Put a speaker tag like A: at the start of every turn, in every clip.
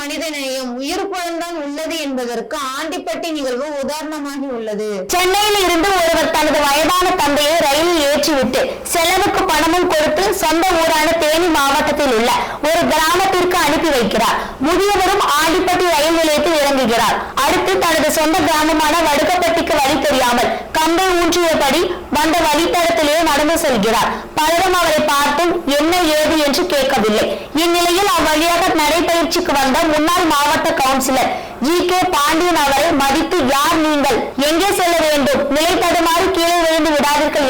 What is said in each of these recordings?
A: மனிதநேயம். குழந்தான் உள்ளது என்பதற்கு ஆண்டிப்பட்டி நிகழ்வு உதாரணமாகி உள்ளது.
B: சென்னையில் இருந்து ஒருவர் தனது வயதான தந்தையை ரயிலில் ஏற்றிவிட்டு செலவுக்கு பணமும் கொடுத்து சொந்த ஊரான தேனி மாவட்டத்தில் உள்ள ஒரு கிராமத்திற்கு அனுப்பி வைக்கிறார். முதியவரும் ஆண்டிப்பட்டி ரயில் நிலையத்தில் இறங்குகிறார். அடுத்து தனது சொந்த கிராமமான வடுகப்பட்டிக்கு கம்பை ஊன்றியபடி வந்த வழித்தடத்திலேயே நடந்து செல்கிறார். பலரும் அவரை பார்த்தும் என்ன ஏது? என்று கேட்கவில்லை. இந்நிலையில் அவ்வழியாக நடைபயிற்சிக்கு வந்த முன்னாள் மாவட்ட கவுன்சிலர் ஜி கே பாண்டியன் அவரை மதித்து யார் நீங்கள்? எங்கே செல்ல வேண்டும்? நிலை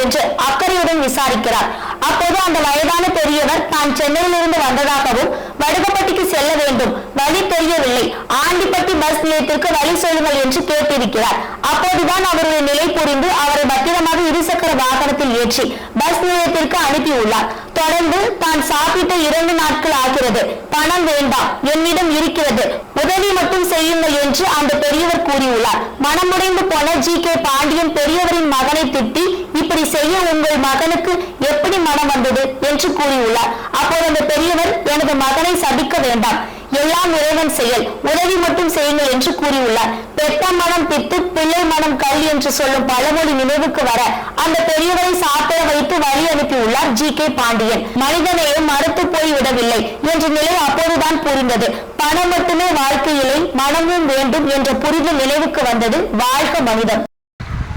B: என்று அக்கறையுடன் விசாரிக்கிறார். அப்போது அந்த வயதான பெரியவர் தான் சென்னையிலிருந்து வந்ததாகவும் வடுகப்பட்டிக்கு செல்ல வேண்டும். வழி தெரியவில்லை. ஆண்டிப்பட்டி பஸ் நிலையத்திற்கு வழி சொல்லுங்கள் என்று கேட்டிருக்கிறார். அப்போதுதான் அவருடைய நிலை புரிந்து அவரை பத்திரமாக இருசக்கர வாகனத்தில் ஏற்றி பஸ் நிலையத்திற்கு அனுப்பியுள்ளார். தொடர்ந்து தான் சாப்பிட்ட இரண்டு நாட்கள் ஆகிறது. பணம் வேண்டாம். என்னிடம் இருக்கிறது. உதவி மட்டும் செய்யுங்கள் என்று அந்த பெரியவர் கூறியுள்ளார். மனமுடைந்து போன ஜி. கே. பாண்டியன் பெரியவரின் மகனை திட்டி இப்படி செய்ய உங்கள் மகனுக்கு எப்படி மனம் வந்தது? என்று கூறியுள்ளார். அப்போது அந்த பெரியவர் எனது மகனை சபிக்க வேண்டாம். எல்லாம் இறைவன் செயல். உதவி மட்டும் செய்யுங்கள் என்று கூறியுள்ளார். பெத்த மனம் பித்து பிள்ளை மனம் கல் என்று சொல்லும் பழமொழி நினைவுக்கு வர அந்த பெரியவரை சாப்பிட வைத்து வழி அனுப்பியுள்ளார் ஜி கே பாண்டியன். மனிதனையும் மறுத்து போய் விடவில்லை என்ற நிலை அப்போதுதான் புரிந்தது. பணம் மட்டுமே வாழ்க்கையிலே மனமும் வேண்டும் என்ற புரிதல் நினைவுக்கு வந்தது வாழ்க மனிதன்.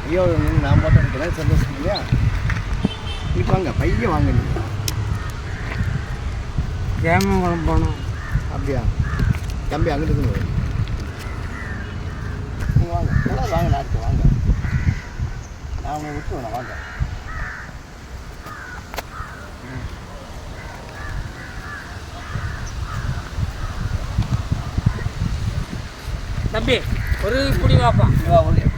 C: ஐயோ நான் மட்டும் இருக்கிறேன் சந்தோஷம் இல்லையா? இங்கிட்டு வாங்க பைய வாங்க. நீங்க
D: ஜெயமங்கலம் போனோம்
C: அப்படியா? தம்பி அங்கிட்டு இருந்து நீங்கள் வாங்க. எல்லாம் வாங்க வாங்க. நான் உங்களை வாங்க.
D: தம்பி ஒரு குடி வாப்பா.
C: உள்ளே.